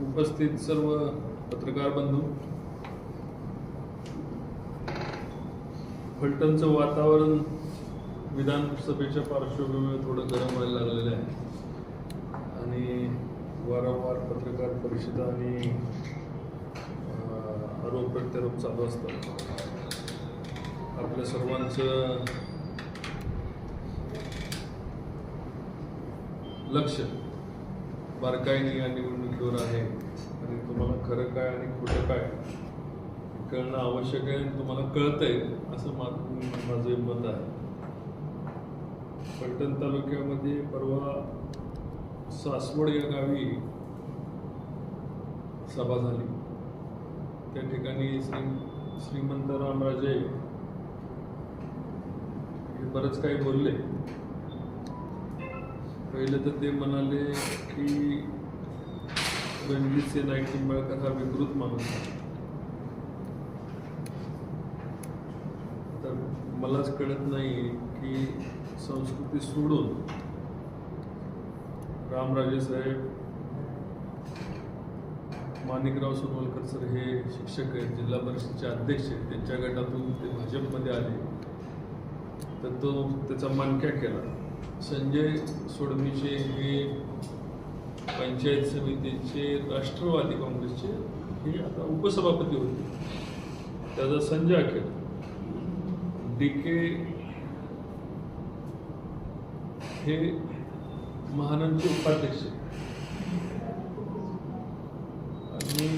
उपस्थित सर्व पत्रकार बंधू फलटणचं वातावरण विधानसभेच्या पार्श्वभूमीवर थोडं गरम व्हायला लागलेलं आहे. आणि वारंवार पत्रकार परिषदा आणि आरोप प्रत्यारोप चालू असतात. आपल्या सर्वांचं लक्ष बारकाईने या निवडणुकीवर आहे. आणि तुम्हाला खरं काय आणि खोटं काय कळणं आवश्यक आहे आणि तुम्हाला कळतंय असं मा माझं मत आहे. पलटण तालुक्यामध्ये परवा सासवड या गावी सभा झाली. त्या ठिकाणी श्री श्रीमंत रामराजे हे बरंच काही बोलले. पहिलं तर ते म्हणाले की रणजितसिंह नाईक निंबाळकर हा विकृत माणूस आहे. तर मलाच कळत नाही की संस्कृती सोडून रामराजे साहेब माणिकराव सोनवलकर सर हे शिक्षक आहेत जिल्हा परिषदेचे अध्यक्ष आहेत त्यांच्या गटातून ते भाजपमध्ये आले. तर तो त्याचा मानक्या केला. संजय सोडमीचे हे पंचायत समितीचे राष्ट्रवादी काँग्रेसचे हे आता उपसभापती होते. त्याचा संजय अखेर. डी के हे महानंदचे उपाध्यक्ष. आणि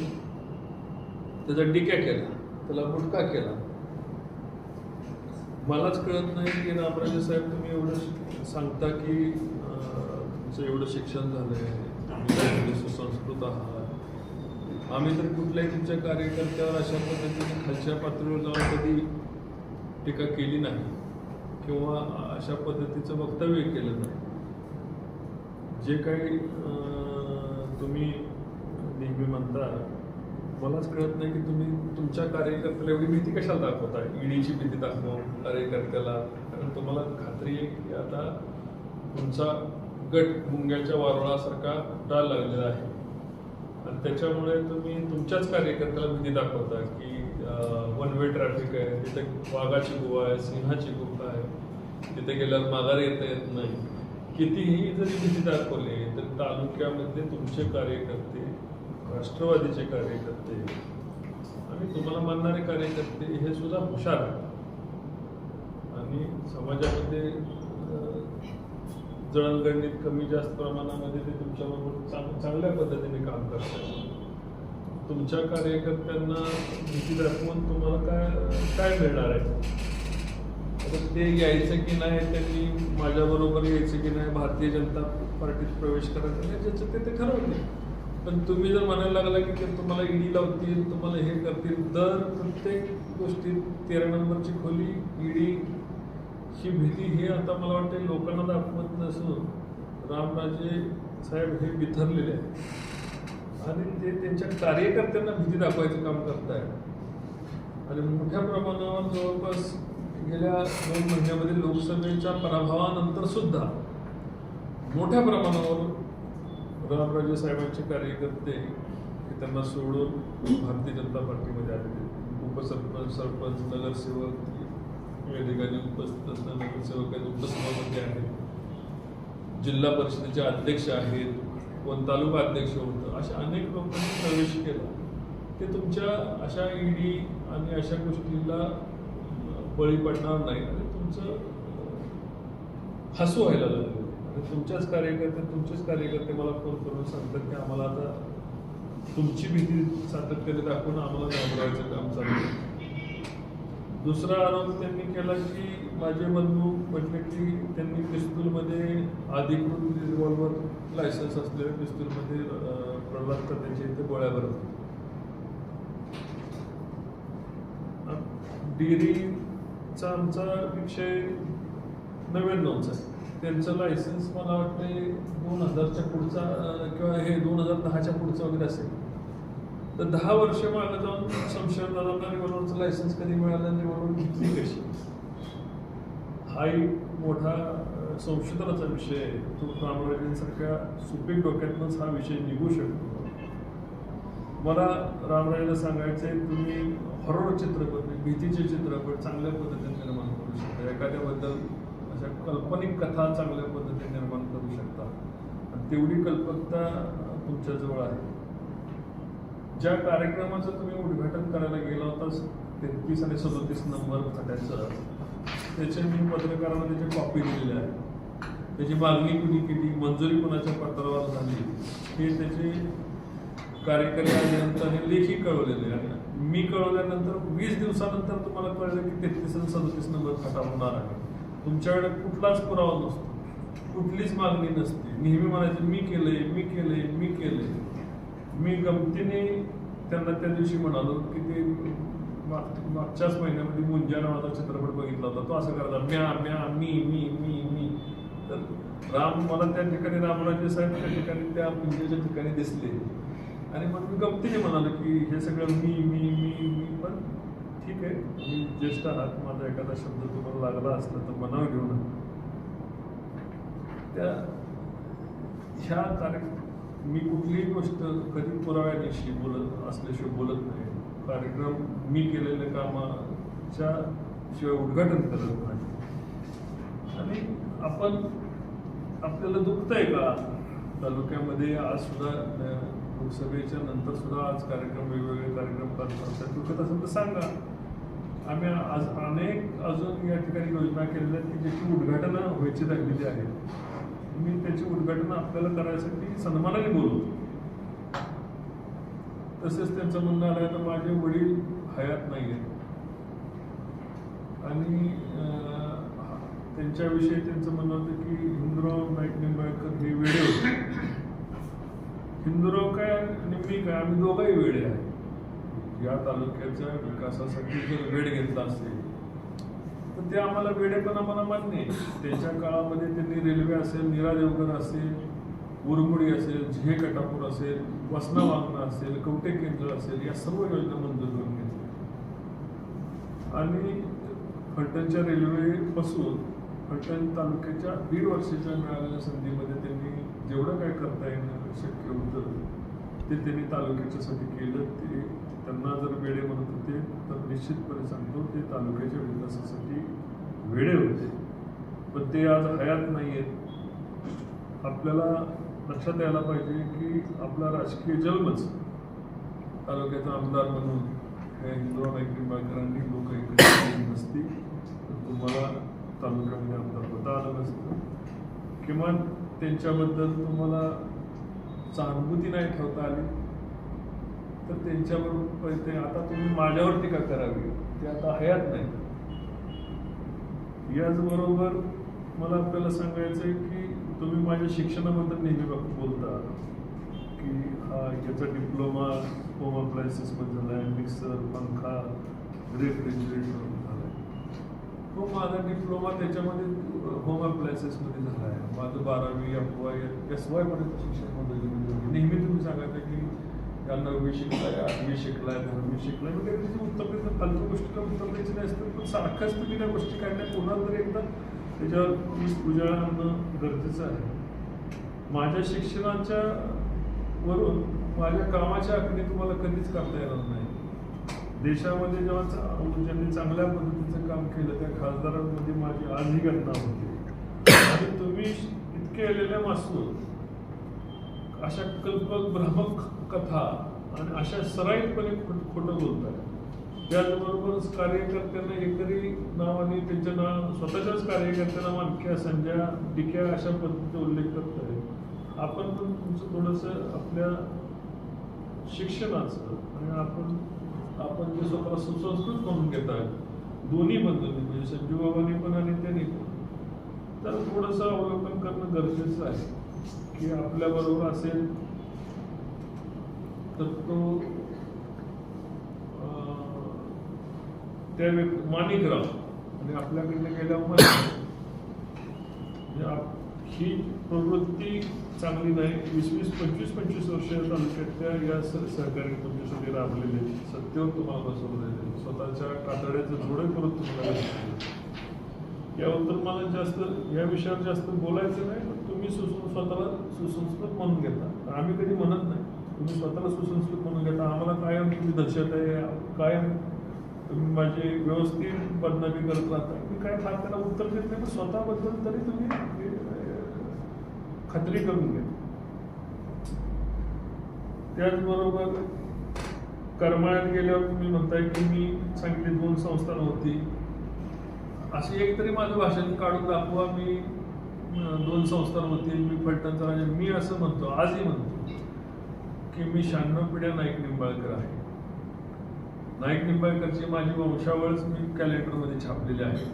त्याचा डिक्या केला. त्याला गुटका केला. मलाच कळत नाही की रामराजे साहेब तुम्ही एवढं सांगता की तुमचं एवढं शिक्षण झालंय सुसंस्कृत आहात? आम्ही तर कुठल्याही तुमच्या कार्यकर्त्यावर अशा पद्धतीने खालच्या पातळीवर जाऊन कधी टीका केली नाही किंवा अशा पद्धतीचं वक्तव्य केलं नाही. जे काही तुम्ही नेहमी म्हणता मलाच कळत नाही की तुम्ही तुमच्या कार्यकर्त्याला एवढी भीती कशाला दाखवता ईडीची भीती दाखवून कार्यकर्त्याला कारण तुम्हाला खात्री आहे की आता तुमचा गट मुंग्याच्या वारुळासारखा डाळ लागलेला आहे. आणि त्याच्यामुळे तुम्ही तुमच्याच कार्यकर्त्याला भीती दाखवता की वन वे ट्रॅफिक आहे तिथे वाघाची गुहा आहे सिंहाची गुहा आहे तिथे गेल्यावर माघार येता येत नाही. कितीही जरी भीती दाखवली तर तालुक्यामध्ये तुमचे कार्यकर्ते राष्ट्रवादीचे कार्यकर्ते. आणि तुम्हाला मानणारे कार्यकर्ते हे सुद्धा हुशार आहेत. आणि समाजामध्ये अं, कमी जास्त प्रमाणामध्ये ते तुमच्याबरोबर चांग चांगल्या पद्धतीने काम करतात. तुमच्या कार्यकर्त्यांना भीती दाखवून तुम्हाला काय काय मिळणार आहे? तर ते यायचं की नाही त्यांनी माझ्याबरोबर यायचं की नाही भारतीय जनता पार्टीत प्रवेश करायचा नाही ज्याचं ते ते ठरवते पण तुम्ही जर म्हणायला लागला की ते तुम्हाला ईडी लावतील तुम्हाला हे करतील दर प्रत्येक गोष्टीत तेरा नंबरची खोली ईडी ही भीती हे आता मला वाटते लोकांना दाखवत नसून रामराजे साहेब हे बिथरलेले आहेत. आणि ते त्यांच्या कार्यकर्त्यांना भीती दाखवायचं काम करतायत. आणि मोठ्या प्रमाणावर जवळपास गेल्या दोन महिन्यामध्ये लोकसभेच्या पराभवानंतर सुद्धा मोठ्या प्रमाणावर गुलाबराजे साहेबांचे कार्यकर्ते हे त्यांना सोडून भारतीय जनता पार्टीमध्ये आलेले उपसरपंच सरपंच नगरसेवक या ठिकाणी उपस्थित असणारे नगरसेवक आहेत उपसभापती आहेत. जिल्हा परिषदेचे अध्यक्ष आहेत कोण तालुका अध्यक्ष होतं अशा अनेक लोकांनी प्रवेश केला. ते तुमच्या अशा ईडी आणि अशा गोष्टीला बळी पडणार नाही आणि तुमचं हसू व्हायला लागलं. तुमच्याच कार्यकर्ते तुमचेच कार्यकर्ते मला फोन करून सांगतात की आम्हाला आता तुमची भीती सातत्याने दाखवून आम्हाला घाबरवायचं काम चालू दुसरा आरोप त्यांनी केला की माझे बंधू म्हटले की त्यांनी पिस्तूलमध्ये अधिकृत रिव्हॉल्वर लायसन्स असलेल्या पिस्तूलमध्ये प्रल्हाद करण्याचे इथे गोळ्या भरत होते. आमचा विषय नव्याण्णवचा आहे त्यांचं लायसन्स मला वाटते दोन हजारच्या पुढचा किंवा हे दोन हजार दहाच्या पुढचं वगैरे असेल. तर दहा वर्ष मागं जाऊन संशयदारांना रिव्हॉल्वरचं लायसन्स कधी मिळालं आणि रिव्हॉल्वर घेतली कशी? हा एक मोठा संशोधनाचा विषय आहे. तो रामराजेंसारख्या सुपीक डोक्यातूनच हा विषय निघू शकतो. मला रामरायला सांगायचं आहे तुम्ही हॉरर चित्रपट भीतीचे चित्रपट चांगल्या पद्धतीने निर्माण करू शकता. एखाद्याबद्दल अशा काल्पनिक कथा चांगल्या पद्धतीने निर्माण करू शकता. आणि तेवढी कल्पकता तुमच्याजवळ आहे. ज्या कार्यक्रमाचं तुम्ही उद्घाटन करायला गेला होता तेहतीस आणि सदोतीस नंबर खात्याचं त्याचे मी पत्रकारांना त्याची कॉपी दिलेली आहे. त्याची मागणी कुणी केली मंजुरी कुणाच्या पत्रावर झाली हे त्याचे कार्यकारी अभियंत्याने लेखी कळवलेले आणि मी कळवल्यानंतर वीस दिवसानंतर तुम्हाला कळलं की तेहतीस आणि सदोतीस नंबर फाटा होणार आहे. तुमच्याकडे कुठलाच पुरावा नसतो. कुठलीच मागणी नसते. नेहमी म्हणायचं मी केलंय मी केलंय मी केलंय. मी गमतीने त्यांना त्या दिवशी म्हणालो की ते माग- मागच्याच महिन्यामध्ये मुंजा नावाचा चित्रपट बघितला होता. तो असं करायचा म्या म्या मी मी मी मी. तर राम मला त्या ठिकाणी रामराजे साहेब त्या ठिकाणी त्या मुंजाच्या ठिकाणी दिसले. आणि मग मी गमतीने म्हणालो की हे सगळं मी मी मी मी पण ठीक आहे. मी ज्येष्ठ आहात. माझा एखादा शब्द तुम्हाला लागला असला तर मनावर घेऊ नका. त्या ह्या कार्य मी कुठलीही गोष्ट कधी पुराव्यानिशी बोलत असल्याशिवाय बोलत नाही. कार्यक्रम मी केलेल्या कामाच्या शिवाय उद्घाटन करत नाही. आणि आपण आपल्याला दुखतंय का? तालुक्यामध्ये आज सुद्धा लोकसभेच्या नंतर सुद्धा आज कार्यक्रम वेगवेगळे कार्यक्रम करतात. दुखत असेल तर सांगा. आम्ही आज अनेक अजून या ठिकाणी योजना केलेल्या आहेत की ज्याची उद्घाटनं व्हायची राहिलेली आहेत मी त्याची उद्घाटनं आपल्याला करायसाठी सन्मानाने बोलवतो तसेच त्यांचं म्हणणं आलं तर माझे वडील हयात नाही आहेत आणि त्यांच्याविषयी त्यांचं म्हणणं होतं की हिंदुराव नाईक निंबाळकर हे वेळे होते. हिंदुराव काय निंबी काय? आम्ही दोघंही वेळे आहेत या तालुक्याच्या विकासासाठी जर वेळ घेतला असेल. तर ते आम्हाला वेडेपणा मला मान्य त्याच्या त्यांच्या काळामध्ये त्यांनी रेल्वे असेल निरा देवघर असेल उरमुडी असेल झे कटापूर असेल वसना वांगणा असेल कवटे केंद्र असेल या सर्व योजना मंजूर करून घेतल्या. आणि फलटणच्या रेल्वेपासून फलटण तालुक्याच्या दीड वर्षाच्या मिळालेल्या संधीमध्ये त्यांनी जेवढं काय करता येणं शक्य होतं ते त्यांनी तालुक्याच्यासाठी केलं. ते जर वेळे म्हणत होते तर निश्चितपणे सांगतो ते तालुक्याच्या विकासासाठी वेळे होते. पण ते आज हयात नाही आहेत आपल्याला लक्षात यायला पाहिजे की आपला राजकीय जन्मच तालुक्याचा आमदार म्हणून हे हिंदू निंबाळकरांनी लोक इकडे नसती तर तुम्हाला तालुक्यामध्ये आमदार होता आलं नसतं. किमान त्यांच्याबद्दल तुम्हाला सहानुभूती नाही ठेवता आली. तर त्यांच्याबरोबर ते आता तुम्ही माझ्यावर टीका करावी? ते आता हयात नाही. याचबरोबर मला आपल्याला सांगायचं आहे की तुम्ही माझ्या शिक्षणाबद्दल नेहमी बोलता. की हा याचा डिप्लोमा होम अप्लायन्सेसमध्ये झाला आहे मिक्सर पंखा रेफ्रिजरेटर झाला आहे हो माझा डिप्लोमा त्याच्यामध्ये होम अप्लायन्सेसमध्ये झाला आहे माझं बारावी एफ वाय एस वायपर्यंत शिक्षण नेहमी तुम्ही सांगायचं की त्यांना नववी शिकलाय आठवी शिकलाय दहावी शिकलाय. वगैरे म्हणजे तिथे उत्तर द्यायचं फालतू गोष्टीला उत्तर द्यायची नाही असतं पण सारखंच तुम्ही त्या गोष्टी काढल्या पुन्हा तरी एकदा त्याच्यावर मी पूजा आणणं गरजेचं आहे. माझ्या शिक्षणाच्या वरून माझ्या कामाच्या आखणी तुम्हाला कधीच करता येणार नाही. देशामध्ये जेव्हा ज्यांनी चांगल्या पद्धतीचं काम केलं त्या खासदारांमध्ये माझी आजही घटना होती. आणि तुम्ही इतके आलेल्या मासून अशा कल्पक भ्रामक कथा आणि अशा सराईतपणे खोट- खोटं बोलताय. त्याचबरोबरच कार्यकर्त्यांना एकरी नाव आणि त्यांच्या नाव स्वतःच्याच कार्यकर्त्यांना मानक्या संध्या डिक्या अशा पद्धतीचा उल्लेख करत करताय आपण पण तुमचं थोडंसं आपल्या शिक्षणाचं आणि आपण आपण जे स्वतःला सुसंस्कृत करून घेत आहेत दोन्ही पद्धती म्हणजे संजू बाबांनी पण आणि त्यांनी पण. तर थोडंसं अवलोकन करणं गरजेचं आहे की आपल्याबरोबर असेल तर तो अं, त्या व्यक्ती माणिकराव आणि आपल्याकडनं गेल्यावर म्हणजे ही प्रवृत्ती चांगली नाही. वीस वीस पंचवीस पंचवीस वर्ष या तालुक्यातल्या या स- सहकारी तुमच्यासाठी राबलेले सत्तेवर तुम्हाला बसवलेले स्वतःच्या कातड्याचं जोडे करत तुम्हाला याबद्दल मला जास्त या विषयावर जास्त बोलायचं नाही पण तुम्ही सुसं स्वतःला सुसंस्कृत म्हणून घेता. आम्ही कधी म्हणत नाही. तुम्ही स्वतःला सुसंस्कृत म्हणून घेता. आम्हाला कायम तुम्ही दहशत आहे. कायम तुम्ही माझी व्यवस्थित बदनामी करत राहता. मी काय फार त्याला उत्तर देत नाही पण स्वतःबद्दल तरी तुम्ही खात्री करून घ्या. त्याचबरोबर करमाळ्यात गेल्यावर तुम्ही म्हणताय की मी सांगितली दोन संस्थान होती अशी एक तरी माझं भाषण काढून दाखवा. मी दोन संस्थान होती मी फलटणचा राजा. मी असं म्हणतो आजही म्हणतो. की मी शहाण्णव पिढ्या नाईक निंबाळकर आहे. नाईक निंबाळकरची माझी वंशावळच मी कॅलेंडरमध्ये छापलेली आहे.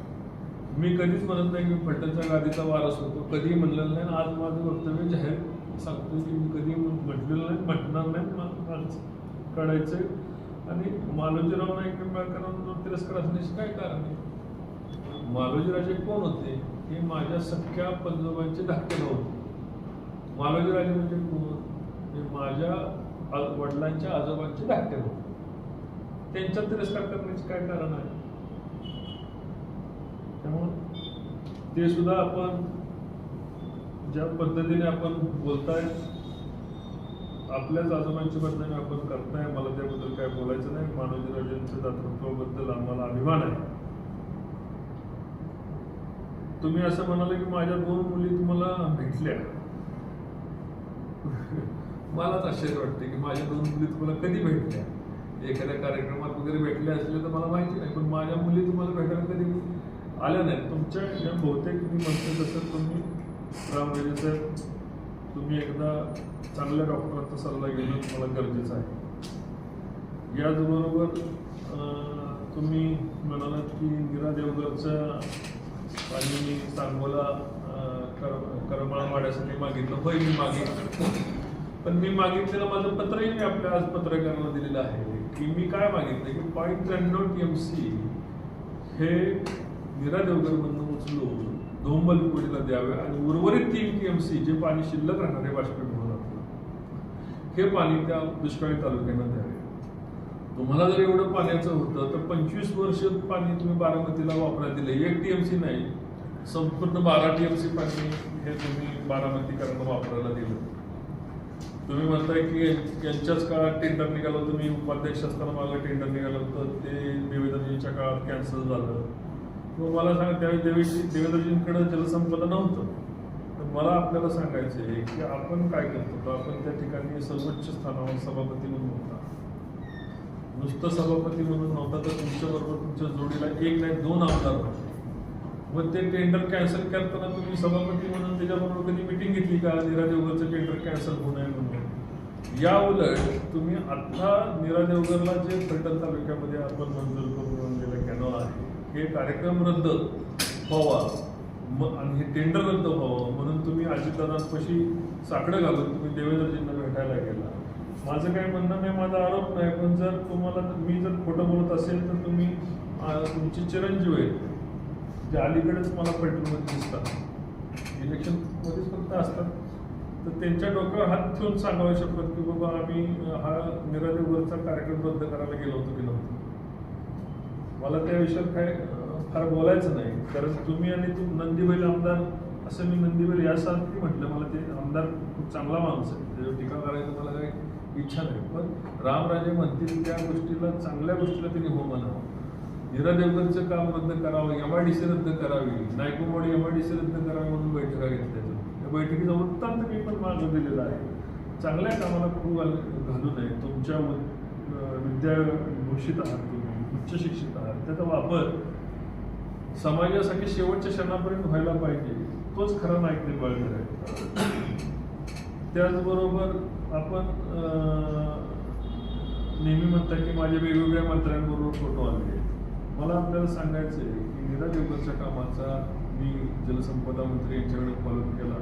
मी कधीच म्हणत नाही की मी फलटणच्या गादीचा वारस होतो कधीही म्हणलेलं नाही आज माझं वक्तव्य जाहीर सांगतो की मी कधी म्हटलेलं नाही म्हटणार नाही मला कळायचं आणि मालोजीराव नाईक निंबाळकरांवर तिरस्कार असण्याचे काय कारण आहे? मालोजीराजे कोण होते? हे माझ्या सख्या पंजोबांचे धाकटे होते. मालोजीराजे म्हणजे कोण? हे माझ्या वडिलांच्या आजोबांचे धाकटे होते. त्यांचा तिरस्कार करण्याचे काय कारण आहे? त्यामुळं ते सुद्धा आपण ज्या पद्धतीने आपण बोलताय आपल्याच आजोबांची बदनामी आपण करताय मला त्याबद्दल काय बोलायचं नाही. मानवजीराजांच्या दातृत्वाबद्दल आम्हाला अभिमान आहे. तुम्ही असं म्हणाले की माझ्या दोन मुली तुम्हाला भेटल्या. मलाच आश्चर्य वाटते की माझ्या दोन मुली तुम्हाला कधी भेटल्या? एखाद्या कार्यक्रमात वगैरे भेटल्या असल्या तर मला माहिती नाही पण माझ्या मुली तुम्हाला भेटायला कधी आल्या नाहीत? तुमच्या या बहुतेक मी म्हणतो तसं तुम्ही रामराजे म्हणजे साहेब तुम्ही एकदा चांगल्या डॉक्टरांचा सल्ला घेणं तुम्हाला गरजेचं आहे. याचबरोबर तुम्ही म्हणालात की इंदिरा देवगडचं आणि सांगोला कर करमाळा माड्यासाठी मागितलं होय मी मागितलं. पण मी मागितलेलं माझं पत्रही मी आपल्या आज पत्रकारांना दिलेलं आहे की मी काय मागितलं की पॉईंट त्र्याण्णव टी एम सी हे मीरा देवगरमधनं उचलून धोंबलपुरीला द्यावे आणि उर्वरित तीन टी एम सी जे पाणी शिल्लक राहणारे बाष्पीभवन आपलं हे पाणी त्या दुष्काळी तालुक्यांना द्यावे. तुम्हाला जर एवढं पाण्याचं होतं तर पंचवीस वर्ष पाणी तुम्ही बारामतीला वापरायला दिले. एक टी एम सी नाही संपूर्ण बारा टी एम सी पाणी हे तुम्ही बारामतीकरांना वापरायला दिलं. तुम्ही म्हणताय की यांच्याच काळात टेंडर निघालं तुम्ही उपाध्यक्ष असताना मागं टेंडर निघालं होतं ते देवेंद्रजींच्या काळात कॅन्सल झालं. मग मला सांगा त्यावेळी देवेशी देवेंद्रजींकडे जलसंपदा नव्हतं. तर मला आपल्याला सांगायचं आहे की आपण काय करतो आपण त्या ठिकाणी सर्वोच्च स्थानावर सभापती म्हणून होता. नुसतं सभापती म्हणून नव्हता तर तुमच्याबरोबर तुमच्या जोडीला एक नाही दोन आमदार होते. मग ते टेंडर कॅन्सल करताना तुम्ही सभापती म्हणून त्याच्याबरोबर कधी मिटिंग घेतली का? नीरा देवगरचं टेंडर कॅन्सल होऊ नये म्हणून? या उलट तुम्ही आता मीरा देवगरला जे फलटण तालुक्यामध्ये आपण मंजूर करून आणलेलं कॅनॉल आहे हे कार्यक्रम रद्द व्हावा. म- आणि हे टेंडर रद्द व्हावं म्हणून तुम्ही अजितदादांपाशी साकडं घालून तुम्ही देवेंद्रजींना भेटायला गेला. माझं काही म्हणणं नाही माझा आरोप नाही पण जर तुम्हाला मी जर खोटं बोलत असेल तर तुम्ही तुमचे चिरंजीव आहेत जे अलीकडेच मला पेट्रोलमध्ये दिसतात. इलेक्शनमध्येच फक्त असतात. तर त्यांच्या डोक्यावर हात ठेवून सांगावं शकत की बाबा आम्ही हा निरादेवरचा कार्यक्रम रद्द करायला गेलो होतो गेलो होतो. मला त्या विषयात काय फार बोलायचं नाही. कारण तुम्ही आणि तू नंदीबैल आमदार असं मी नंदीबैल यासाठी म्हटलं. मला ते आमदार खूप चांगला माणूस आहे. त्याच्यावर टीका करायचं मला काही इच्छा नाही. पण रामराजे म्हणतील त्या गोष्टीला चांगल्या गोष्टीला त्यांनी हो म्हणावं. नीरा देवगरचं काम रद्द करावं एम आय डी सी रद्द करावी. नायकोमोडी एम आय डी सी रद्द करावी म्हणून बैठका घेतल्या. बैठकीचा वृत्तांत मी पण माझं दिलेला आहे. चांगल्या कामाला खूप घालू नये. तुमच्या विद्याभूषित आहात तुम्ही उच्च शिक्षित आहात. त्याचा वापर समाजासाठी शेवटच्या क्षणापर्यंत व्हायला पाहिजे. तोच खरा नाईक निंबाळकर आहे. त्याचबरोबर आपण नेहमी म्हणता की माझ्या वेगवेगळ्या मंत्र्यांबरोबर फोटो आले मला आपल्याला सांगायचं आहे की नीरा देवकरच्या कामाचा मी जलसंपदा मंत्री यांच्याकडे फॉलोअप केला.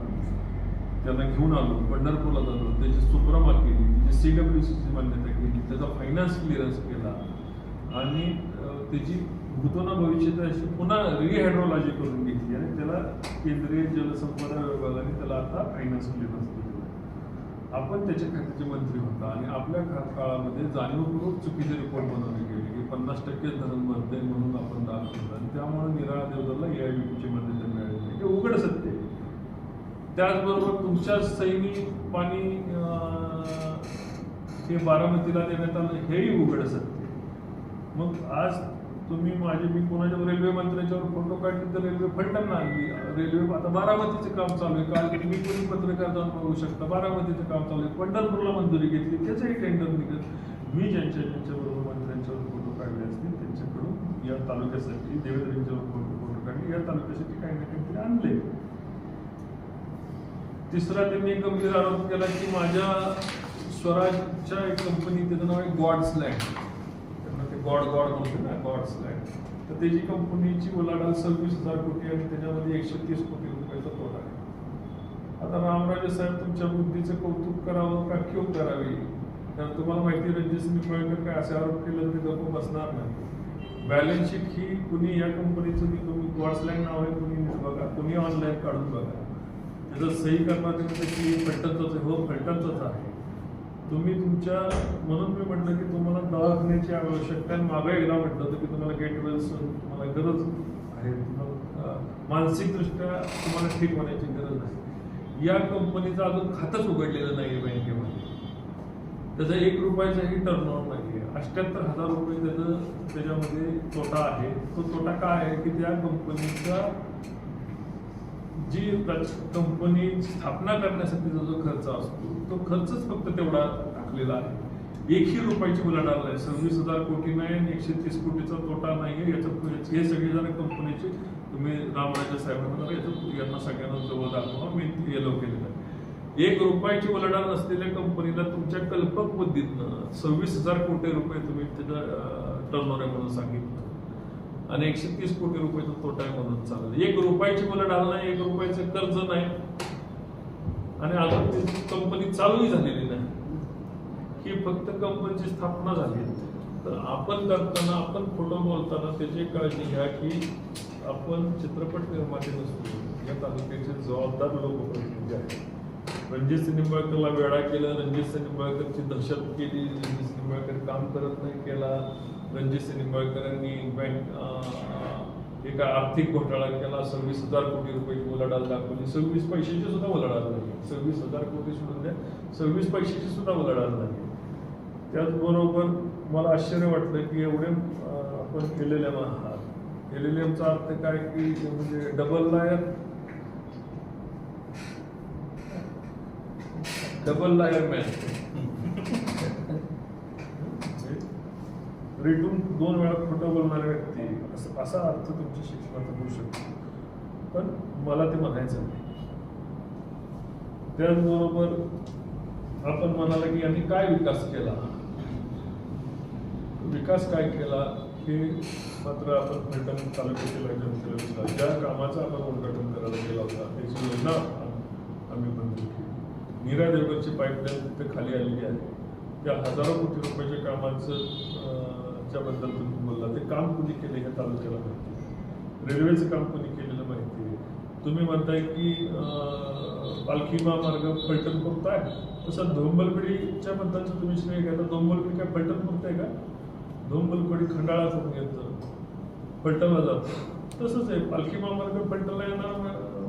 त्यांना घेऊन आलो पंढरपूरला जातो. त्याची सुप्रमा केली. त्याची सी डब्ल्यू सीची मान्यता केली. त्याचा फायनान्स क्लिअरन्स केला. आणि त्याची भूतोना अशी पुन्हा रिहायड्रोलॉजी करून घेतली. आणि त्याला केंद्रीय जलसंपदा विभागाने त्याला आता फायनान्स क्लिअरन्स दिलेला आपण त्याच्या खात्याचे मंत्री होता. आणि आपल्या काळामध्ये जाणीवपूर्वक चुकीचे रिपोर्ट बनवले गेले. पन्नास टक्के धरण भरते म्हणून आपण दान केलं. आणि त्यामुळे निराळा देवदरला एआयबीची मान्यता मिळाली नाही हे उघड सत्य त्याचबरोबर तुमच्या सैनी पाणी हे बारामतीला देण्यात आलं हेही उघड सत्य मग आज तुम्ही माझे मी कोणाच्या रेल्वे मंत्र्याच्यावर फोटो काढले तर रेल्वे फलटण आणली रेल्वे आता बारामतीचं काम चालू आहे. काल मी कोणी पत्रकार जाऊन बघू शकता. बारामतीचं काम चालू आहे. पंढरपूरला मंजुरी घेतली. त्याचंही टेंडर निघत. मी ज्यांच्या ज्यांच्याबरोबर मंत्र्यांच्यावर फोटो काढले असतील त्यांच्याकडून या तालुक्यासाठी देवेंद्रजींच्यावर फोटो या तालुक्यासाठी काही ना काहीतरी आणले. तिसरा त्यांनी गंभीर आरोप केला की माझ्या स्वराजच्या एक कंपनी त्याचं नाव आहे गॉड्स लँड त्यांना ते गॉड गॉड म्हणते ना गॉड्स लँड तर त्याची कंपनीची उलाढाल सव्वीस हजार कोटी आणि त्याच्यामध्ये एकशे तीस कोटी रुपयाचा तोटा आहे. आता रामराजे साहेब तुमच्या बुद्धीचं कौतुक करावं का क्यों करावी? कारण तुम्हाला माहिती रणजित सिंग निंबाळकर काय असे आरोप केले तर गप्प बसणार नाही. बॅलन्स शीट ही कुणी या कंपनीचं मी तुम्ही गॉड्सलँड नाव आहे कुणी बघा. तुम्ही ऑनलाईन काढून बघा. त्याचं सही करणार की फलटणचंच आहे हो फलटणचंच आहे. तुम्ही तुमच्या म्हणून मी म्हटलं की तुम्हाला दवाखान्याची आवश्यकता आहे. मागं एकदा म्हटलं होतं की तुम्हाला गेट वेल्स तुम्हाला गरज आहे. तुम्हाला मानसिकदृष्ट्या तुम्हाला ठीक होण्याची गरज आहे. या कंपनीचं अजून खातंच उघडलेलं नाही आहे बँकेमध्ये त्याचा एक रुपयाचाही टर्नओव्हर नाही. अष्ट्याहत्तर हजार रुपये त्याचं त्याच्यामध्ये तोटा आहे. तो तोटा काय आहे की त्या कंपनीचा जी कंपनी स्थापना करण्यासाठीचा जो खर्च असतो तो खर्चच फक्त तेवढा टाकलेला आहे. एकही रुपयाची उलाढाल नाही. सव्वीस हजार कोटी नाही आणि एकशे तीस कोटीचा तोटा नाही आहे. याचं हे सगळे जण कंपनीचे तुम्ही रामराजे साहेबांना याचं यांना सगळ्यांना जवळ दाखवा. मी येलो केलेलं आहे. एक रुपयाची उलाढाल नसलेल्या कंपनीला तुमच्या कल्पक बुद्धीतनं सव्वीस हजार कोटी रुपये तुम्ही त्याचा टर्नओव्हर आहे म्हणून सांगितलं. आणि एकशे तीस कोटी रुपयाचा तोटा आहे म्हणून चाललं. एक रुपयाची उलाढाल नाही एक रुपयाचं कर्ज नाही. आणि अजून त्याची कंपनी चालूही झालेली नाही. ही फक्त कंपनीची स्थापना झाली. तर आपण करताना आपण खोटं बोलताना त्याची काळजी घ्या की आपण चित्रपट निर्माते नसतो. या तालुक्याचे जबाबदार लोकप्रतिनिधी आहेत. रणजित सिंह निंबाळकरला वेळा केला रणजित सिंह निंबाळकरची दहशत केली रणजित सिंह निंबाळकर काम करत नाही केला रणजित सिंह निंबाळकरांनी बँक एका आर्थिक घोटाळा केला सव्वीस हजार कोटी रुपये उलाढाल दाखवली. सव्वीस पैशाची सुद्धा उलाढाल नाही. सव्वीस हजार कोटी सोडून द्या. सव्वीस पैशाची सुद्धा उलाढाल नाही. त्याचबरोबर मला आश्चर्य वाटलं की एवढे आपण एल एल एम आहात एल एल एमचा अर्थ काय की म्हणजे double liar double liar man रेटून दोन वेळा खोटं बोलणारे व्यक्ती असं असा अर्थ तुमच्या शिक्षणात होऊ शकतो. पण मला ते म्हणायचं नाही. त्याचबरोबर आपण म्हणाला की यांनी काय विकास केला? विकास काय केला? हे मात्र आपण पर्यटन तालुक्यातील केलं होतं. ज्या कामाचं आपण उद्घाटन करायला गेला होता त्याची योजना आम्ही मंजूर केली नीरा देवगडची पाईपलाईन तिथे खाली आलेली आहे. त्या हजारो कोटी रुपयाच्या कामाचं अं, च्याबद्दल तुम्ही बोलला ते काम कुणी केले हे तालुक्याला माहिती आहे. रेल्वेचं काम कुणी केलेलं माहिती आहे. तुम्ही म्हणताय की पालखी महामार्ग फलटण पुरता आहे. तसं धोंबलकडीच्या बद्दलचं तुम्ही श्रेय घ्या. धोंबलकडी काय फलटण पुरतं आहे का? धोंबलपडी खंडाळा करून येतं. फलटणला जातं. तसंच आहे. पालखी महामार्ग फलटणला येणार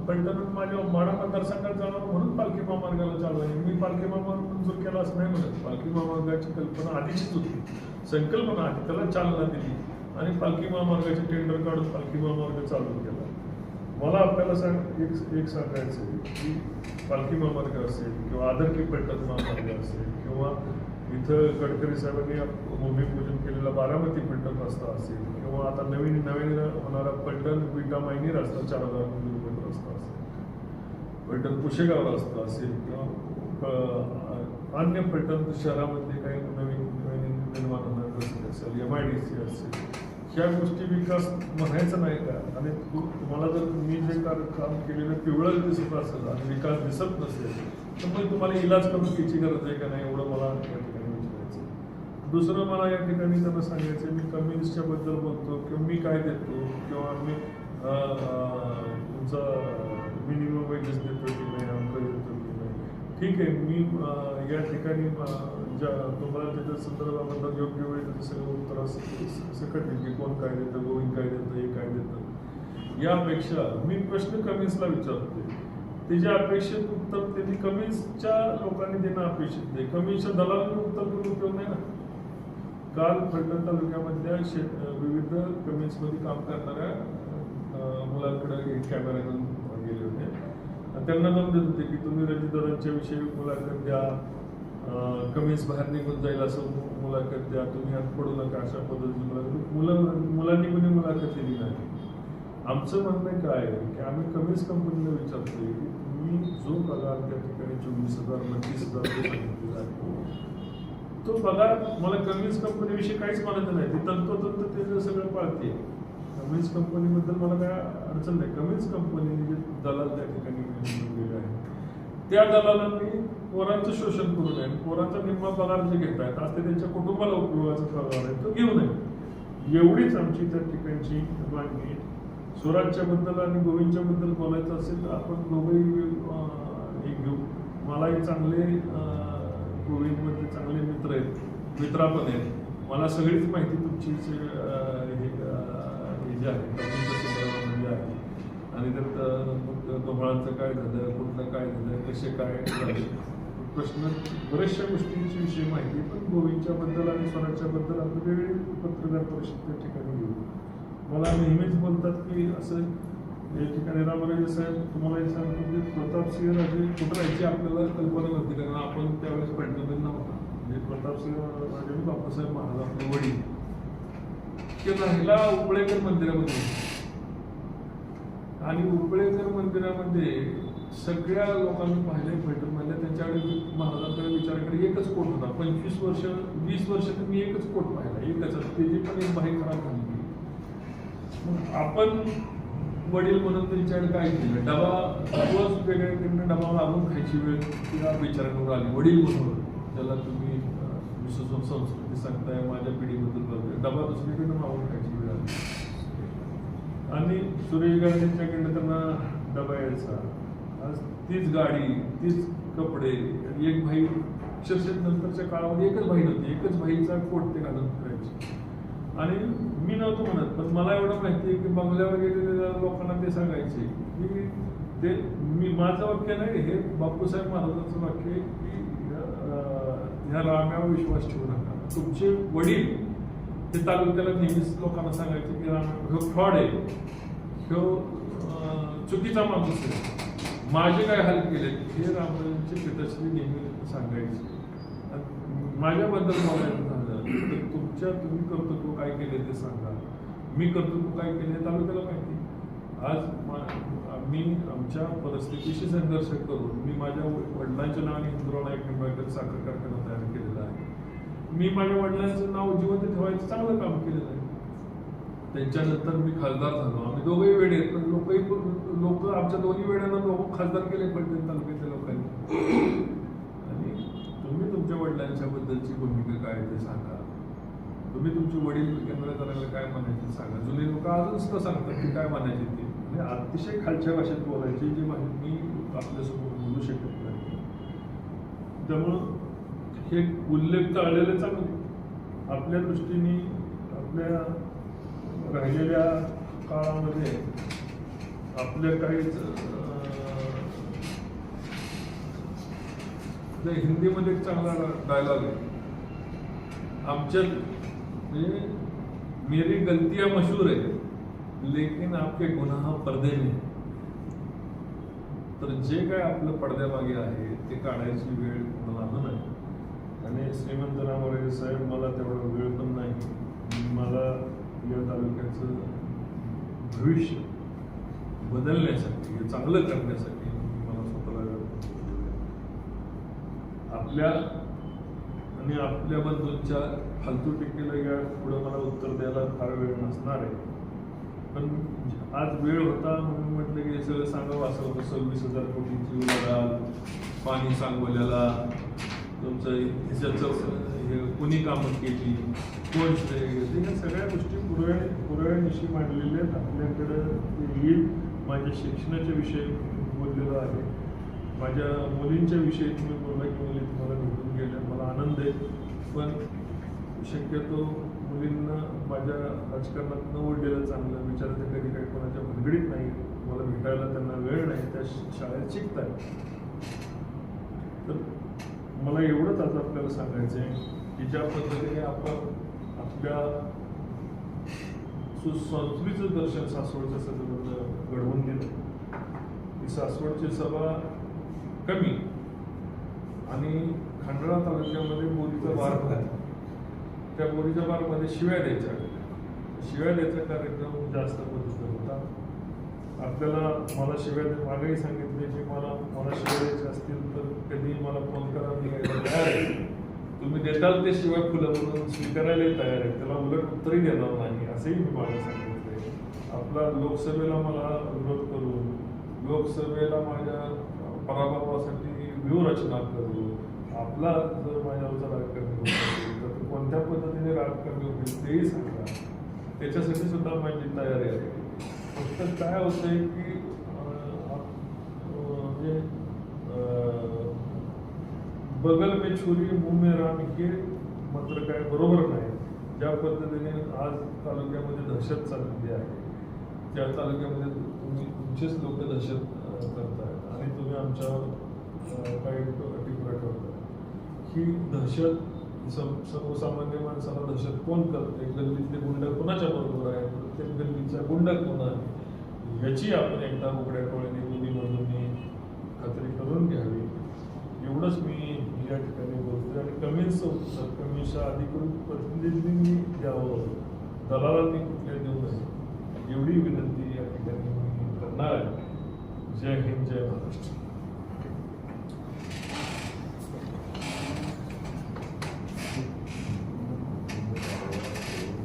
फलटण माझ्या माडा मतदारसंघात जाणार म्हणून पालखी महामार्गाला चालू आहे. मी पालखी महामार्ग मंजूर केला असं नाही म्हणत. पालखी महामार्गाची कल्पना आधीचीच होती. संकल्पना आधी त्याला चालना दिली. आणि पालखी महामार्गाचे टेंडर काढून पालखी महामार्ग चालू केला. मला आपल्याला सांग एक एक सांगायचं आहे की पालखी महामार्ग असेल किंवा आदरकी पैठण महामार्ग असेल किंवा इथं गडकरी साहेबांनी भूमिपूजन केलेला बारामती पैठण रस्ता असेल किंवा आता नवीन नवीन होणारा पैठण विटा मायनी रस्ता चार हजार पैठण फलटण कुशेगाव रस्ता असेल किंवा अन्य पैठण शहरामध्ये काही नवीन नवीन निर्माण होणार असेल एम आय डी सी असेल ह्या गोष्टी विकास म्हणायचं नाही का? आणि तु- तुम्हाला जर मी जे काम केलेलं पिवळं दिसत असेल आणि विकास दिसत नसेल तर मग तुम्हाला इलाज करून घ्यायची गरज आहे का नाही एवढं मला या ठिकाणी विचारायचं दुसरं मला या ठिकाणी त्यांना सांगायचं मी कम्युनिस्टच्या बद्दल बोलतो किंवा मी काय देतो किंवा मी तुमचं तुमचा मिनिमम वेजेस देतो की नाही अंक देतो की नाही. ठीक आहे मी या ठिकाणी ज्या तुम्हाला त्याच्या संदर्भाबद्दल योग्य वेळ त्याचं सगळं उत्तर असं सकट देईल की कोण काय देतं गोविंद काय देतं हे काय देतं. यापेक्षा मी प्रश्न कमीन्सला विचारतोय. त्याच्या अपेक्षित उत्तर त्यांनी कमीच्या लोकांनी देणं अपेक्षित आहे कमीच्या दलालांनी उत्तर करून उपयोग नाही ना. काल फलटण तालुक्यामधल्या शे विविध कमिन्समध्ये काम करणाऱ्या मुलांकडे कॅमेरा घेऊन त्यांना पण देत होते की तुम्ही रजितदारांच्या विषयी मुलाखत द्या कमीच बाहेर निघून जाईल असं मुलाखत द्या तुम्ही हात पडू नका अशा पद्धतीची मुलाखत. मुलं मुलांनी कोणी मुलाखत दिली नाही. आमचं म्हणणं काय आहे की आम्ही कमीच कंपनीला विचारतोय की तुम्ही जो पगार त्या ठिकाणी चोवीस हजार पंचवीस हजार तो पगार मला कमीच कंपनीविषयी काहीच म्हणायचं नाही. ते तंतोतंत ते सगळं पाळते. कमीज कंपनीबद्दल मला काय अडचण नाही. कमीज कंपनीने जे दलाल त्या ठिकाणी नेमलेले आहेत त्या दलालांनी पोरांचं शोषण करू नये. पोरांचा निम्मा पगार जे घेत आहेत आज ते त्यांच्या कुटुंबाला उपयोगाचा पगार आहे तो घेऊ नये. एवढीच आमची त्या ठिकाणची मागणी स्वराजच्या बद्दल आणि गोविंदच्या बद्दल बोलायचं असेल तर आपण दोघंही हे घेऊ. मलाही चांगले गोविंदमध्ये गोविंदमधले चांगले मित्र आहेत मित्रा पण आहेत. मला सगळीच माहिती तुमची हे जे आहे आणि त्यात मग गव्हाळांचं काय झालं कुठलं काय झालं कसे काय झाले? प्रश्न बऱ्याचशा गोष्टींची विषयी माहिती पण गोविंदच्या बद्दल आणि स्वराज्या बद्दल आपण वेगळी पत्रकार परिषद त्या ठिकाणी घेऊ. मला नेहमीच बोलतात की असं या ठिकाणी रामराजे साहेब तुम्हाला हे सांगतो की प्रतापसिंह राजे कुठं राहायची आपल्याला कल्पना नव्हती कारण आपण त्यावेळेस पडलेलं नव्हता म्हणजे प्रतापसिंह राजे आणि महाराज आपले वडील. ते राहिला उपळेकर मंदिरामध्ये आणि उपळेकर मंदिरामध्ये सगळ्या लोकांनी पाहिले भेटून म्हणजे त्यांच्याकडे महाराजांकडे विचाराकडे एकच कोट होता. पंचवीस वर्ष वीस वर्ष मी एकच कोट पाहिला. एकच त्याची पण एक बाई खराब झाली. मग आपण वडील म्हणून त्यांच्याकडे काय केलं? डबा रोज वेगळ्याकडनं डबा मागून खायची वेळ तिला विचारांवर आली. वडील म्हणून. त्याला तुम्ही अं, संस्कृती सांगताय माझ्या पिढीबद्दल बोलताय. डबा दुसरीकडनं मागून खायची वेळ आली. आणि सुरेश गाडींच्याकडनं त्यांना डबा यायचा. आज तीच गाडी तीच कपडे एक भाई अक्षरशः नंतरच्या काळामध्ये एकच भाई नव्हती एकच भाईचा कोट ते घालून फिरायचे. आणि मी नव्हतो म्हणत पण मला एवढं माहिती आहे की बंगल्यावर गेलेल्या लोकांना ते सांगायचे की ते मी माझं वाक्य नाही हे बापूसाहेब महाराजांचं वाक्य आहे की ह्या राम्यावर विश्वास ठेवू नका. तुमचे वडील ते तालुक्याला नेहमीच लोकांना सांगायचे की राम ह्यो फ्रॉड आहे. ह्यो चुकीचा माणूस आहे. माझे काय हाल केले हे रामराजांचे पिताश्री नेहमी सांगायचे. माझ्याबद्दल बोलायचं झालं तर तुमच्या तुम्ही कर्तृत्व काय केले ते सांगा. मी कर्तृत्व काय केले तालुक्याला माहिती. आज मी आमच्या परिस्थितीशी संघर्ष करून मी माझ्या वडिलांच्या नावाने इंद्रोला एक निंबाळकर साखर कारखाना तयार केला. मी माझ्या वडिलांचं नाव जिवंत ठेवायचं चांगलं काम केलेलं आहे. त्यांच्यानंतर मी खासदार झालो. आम्ही दोघंही वेडे आहेत, पण लोकही लोक आमच्या दोन्ही वेळांना लोक खासदार केले पडते तालुक्याच्या लोकांनी. आणि तुम्ही तुमच्या वडिलांच्या बद्दलची भूमिका काय आहे ते सांगा. तुम्ही तुमचे वडील केंद्र करायला काय म्हणायचे सांगा. जुने लोक अजून सुद्धा सांगतात की काय म्हणायचे ते. म्हणजे अतिशय खालच्या भाषेत बोलायचे जी माहिती मी आपल्यासमोर बोलू शकत नाही. त्यामुळं हे उल्लेख टाळलेले चांगले आपल्या दृष्टीने आपल्या राहिलेल्या काळामध्ये आपल्या काहीच हिंदीमध्ये एक चांगला डायलॉग आहे. आमच्या म्हणजे मेरी गलतियां मशहूर आहे लेकिन आपके गुन्हा पर्दे में तर जे काय आपलं पडद्यामागे आहे ते काढायची वेळ कोणाला नाही. आणि श्रीमंत रामराजे साहेब मला तेवढा वेळ पण नाही. मला या तालुक्याचं भविष्य बदलण्यासाठी हे चांगलं करण्यासाठी मला स्वतःला आपल्या आणि आपल्या फालतू टिकेला या पुढं मला उत्तर द्यायला फार वेळ नसणार आहे. पण आज वेळ होता म्हणून म्हटलं की सगळं सांगावं असं होतं. सव्वीस हजार कोटीची उलाढाल पाणी सांगवल्याला तुमचं ह्याच्याचं हे कुणी कामं केली कोण ह्या सगळ्या गोष्टी पुरव्या पुरव्यानिशी मांडलेल्या आहेत. आपल्याकडं ही येईल माझ्या शिक्षणाच्या विषयी बोललेलं आहे. माझ्या मुलींच्या विषयी तुम्ही बोलला की मुली तुम्हाला निवडून गेल्या. मला आनंद आहे. पण शक्यतो मुलींना माझ्या राजकारणात न ओढलेलं चांगलं विचारायचं कधी काही कोणाच्या भनगडीत नाही. मला भेटायला त्यांना वेळ नाही. त्या शाळेत शिकत तर मला एवढंच आज आपल्याला सांगायचं आहे की ज्या पद्धतीने आपण आपल्या सुसंस्कृतीचं दर्शन सासवडच्या सभेमधलं घडवून दिलं. की सासवडची सभा कमी आणि खंडाळा तालुक्यामध्ये बोरीचा बार. होता. त्या बोरीच्या बारमध्ये शिव्या द्यायच्या. शिव्या द्यायचा कार्यक्रम जास्त होता. आपल्याला मला शिव्या मागेही सांगितले की मला मला शिव्या असतील तर कधीही मला फोन करा मी तयार आहे. तुम्ही देताल ते शिवाय फुलं म्हणून स्वीकारायला तयार आहे. त्याला उलट उत्तरही देणार नाही असंही मी मागे सांगितले आपला लोकसभेला मला विरोध करून लोकसभेला माझ्या पराभवासाठी व्यूहरचना करू आपला जर माझ्यावरचा राग कमी होत असेल तर कोणत्या पद्धतीने राग कमी होईल तेही सांगा. त्याच्यासाठी सुद्धा माझी तयारी आहे. फक्त काय होतंय की म्हणजे बगल में छुरी मुंह में राम हे मात्र काय बरोबर नाही. ज्या पद्धतीने आज तालुक्यामध्ये दहशत चाललेली आहे त्या तालुक्यामध्ये तुम्ही तुमचेच लोक दहशत करतायत आणि तुम्ही आमच्यावर काही टिपरा करताय. ही दहशत सम- सर्वसामान्य माणसाला दहशत कोण करते? गल्लीतले गुंड कोणाच्या बरोबर आहे प्रत्येक गुंड कोण याची आपण एकदा उघड्या डोळ्याने मुलीमधून खात्री करून घ्यावी. एवढंच मी या ठिकाणी बोलतोय आणि कमीच कमीच्या अधिकृत प्रतिनिधींनी द्यावं. दलालांनी कुठल्या देऊ नये एवढी विनंती या ठिकाणी मी करणार आहे. जय हिंद जय महाराष्ट्र.